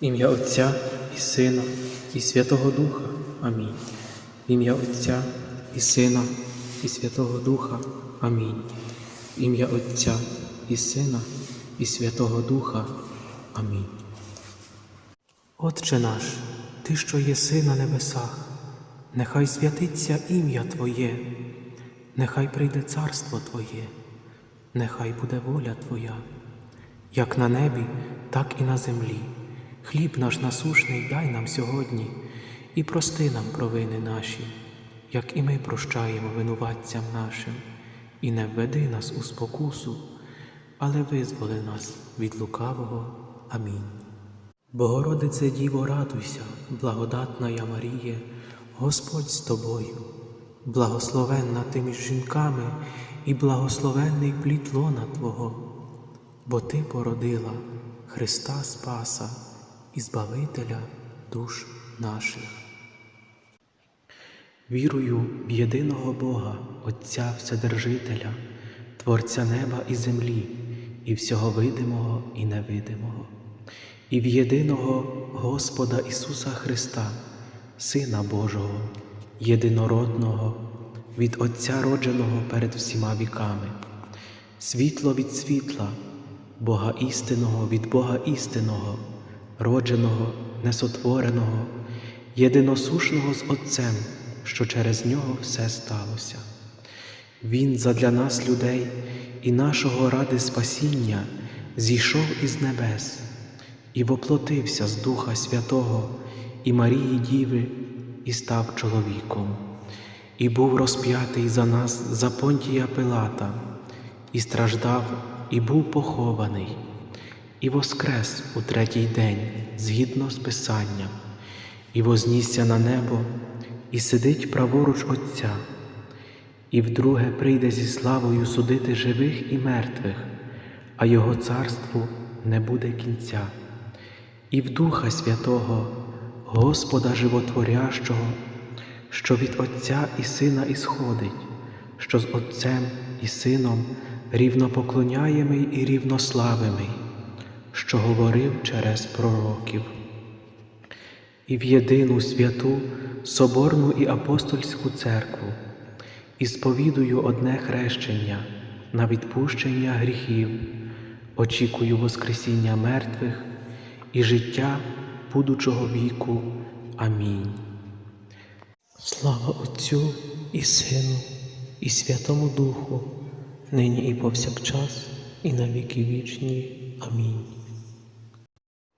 Ім'я Отця і Сина, і Святого Духа. Амінь. Ім'я Отця і Сина, і Святого Духа. Амінь. Ім'я Отця і Сина, і Святого Духа. Амінь. Отче наш, Ти, що єси на небесах, нехай святиться ім'я Твоє, нехай прийде царство Твоє, нехай буде воля Твоя, як на небі, так і на землі. Хліб наш насушний дай нам сьогодні і прости нам провини наші, як і ми прощаємо винуватцям нашим, і не введи нас у спокусу, але визволи нас від лукавого. Амінь. Богородице Діво, радуйся, благодатна я Маріє, Господь з тобою, благословенна ти між жінками і благословенний плід лона Твого, бо Ти породила Христа Спаса і Збавителя душ наших. Вірую в єдиного Бога, Отця Вседержителя, Творця неба і землі, і всього видимого і невидимого, і в єдиного Господа Ісуса Христа, Сина Божого, єдинородного, від Отця родженого перед всіма віками, світло від світла, Бога істинного від Бога істинного, родженого, несотвореного, єдиносушного з Отцем, що через нього все сталося. Він задля нас, людей, і нашого ради спасіння зійшов із небес і воплотився з Духа Святого і Марії Діви, і став чоловіком, і був розп'ятий за нас за понтія Пилата, і страждав, і був похований, і воскрес у третій день згідно з Писанням, і вознісся на небо, і сидить праворуч Отця, і вдруге прийде зі славою судити живих і мертвих, а Його царству не буде кінця, і в Духа Святого, Господа Животворящого, що від Отця і Сина ісходить, що з Отцем і Сином рівнопоклоняємий і рівнославимий, що говорив через пророків і в єдину святу Соборну і апостольську церкву, і сповідую одне хрещення на відпущення гріхів, очікую Воскресіння мертвих і життя будучого віку. Амінь. Слава Отцю і Сину, і Святому Духу, нині і повсякчас, і на віки вічні. Амінь.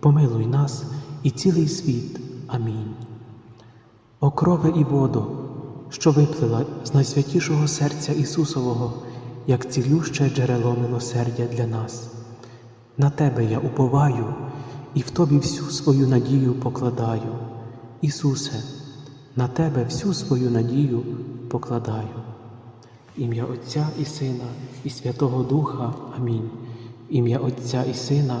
помилуй нас і цілий світ. Амінь. О крови і воду, що виплила з найсвятішого серця Ісусового, як цілюще джерело милосердя для нас. На Тебе я уповаю і в Тобі всю свою надію покладаю. Ісусе, на Тебе всю свою надію покладаю. Ім'я Отця і Сина, і Святого Духа. Амінь. Ім'я Отця і Сина,